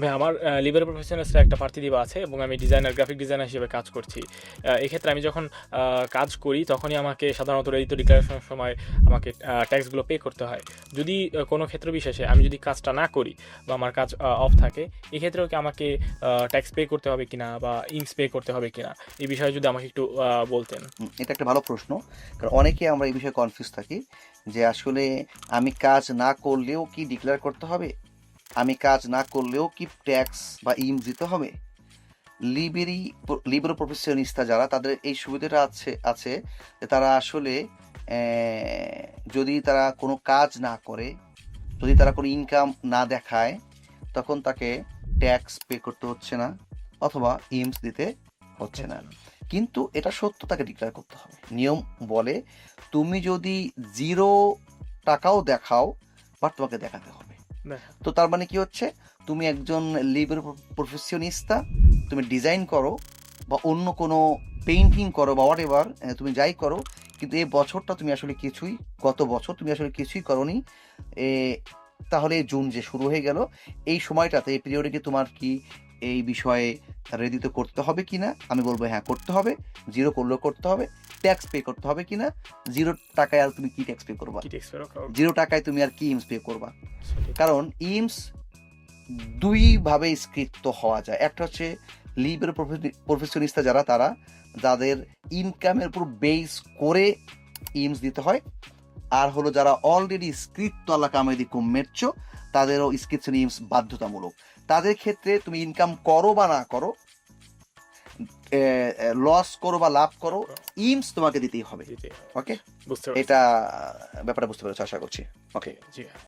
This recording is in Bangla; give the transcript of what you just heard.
ভাই, আমার লিবার প্রফেশনালসের একটা প্রার্থী দিবা আছে এবং আমি ডিজাইনার গ্রাফিক ডিজাইনার হিসেবে কাজ করছি। এক্ষেত্রে আমি যখন কাজ করি তখনই আমাকে সাধারণত রেডিত ডিক্লারেশনের সময় আমাকে ট্যাক্সগুলো পে করতে হয়। যদি কোনো ক্ষেত্র বিশেষে আমি যদি কাজটা না করি বা আমার কাজ অফ থাকে, এক্ষেত্রেও কি আমাকে ট্যাক্স পে করতে হবে কিনা বা ইনস পে করতে হবে কিনা? এই বিষয়ে যদি আমাকে একটু বলতেন। এটা একটা ভালো প্রশ্ন। কারণ অনেকে আমরা এই বিষয়ে কনফিউজ থাকি যে আসলে আমি কাজ না করলেও কি ডিক্লেয়ার করতে হবে? আমি কাজ না করলেও কি ট্যাক্স বা ইম দিতে হবে? লিবেরি লিবেরো প্রফেশনিস্তা যারা, তাদের এই সুবিধাটা আছে আছে যে তারা আসলে যদি তারা কোনো কাজ না করে, যদি তারা কোনো ইনকাম না দেখায়, তখন তাকে ট্যাক্স পে করতে হচ্ছে না অথবা ইমস দিতে হচ্ছে না। কিন্তু এটা সত্য, তাকে ডিক্লেয়ার করতে হবে। নিয়ম বলে, তুমি যদি জিরো টাকাও দেখাও বাট তোমাকে দেখাতে হবে। তো তার মানে কি হচ্ছে? তুমি একজন লিবার প্রফেশনিস্তা তুমি ডিজাইন করো বা অন্য কোনো পেইন্টিং করো বা হোয়াট এভার তুমি যাই করো, কিন্তু এই বছরটা তুমি আসলে কিছুই, গত বছর তুমি আসলে কিছুই করনি তাহলে জুন যে শুরু হয়ে গেল, এই সময়টাতে এই পিরিয়ডে কি তোমার কি এই বিষয়ে রেডি তো করতে হবে কি না আমি বলব হ্যাঁ করতে হবে জিরো করলেও করতে হবে। ট্যাক্স পে করতে হবে কিনা? জিরো টাকায় আর তুমি কি ট্যাক্স পে করবা? জিরো টাকায় তুমি আর কি ইমস পে করবা? কারণ ইমস দুইভাবে স্কৃত হওয়া যায়। একটা হচ্ছে লিবের প্রফেশনিস্তা যারা তারা যাদের ইনকামের উপর বেস করে ইমস দিতে হয়। আর হলো যারা অলরেডি স্কৃত আল্লাহ কামেদি কুম্মেচ্ছ তাদেরও স্ক্রিপশন ইমস বাধ্যতামূলক। তাদের ক্ষেত্রে তুমি ইনকাম করো বা না করো লস করো বা লাভ করো ইমস তোমাকে দিতেই হবে। ওকে এটা ব্যাপারে বুঝতে পেরেছ আশা করছি। ওকে জি।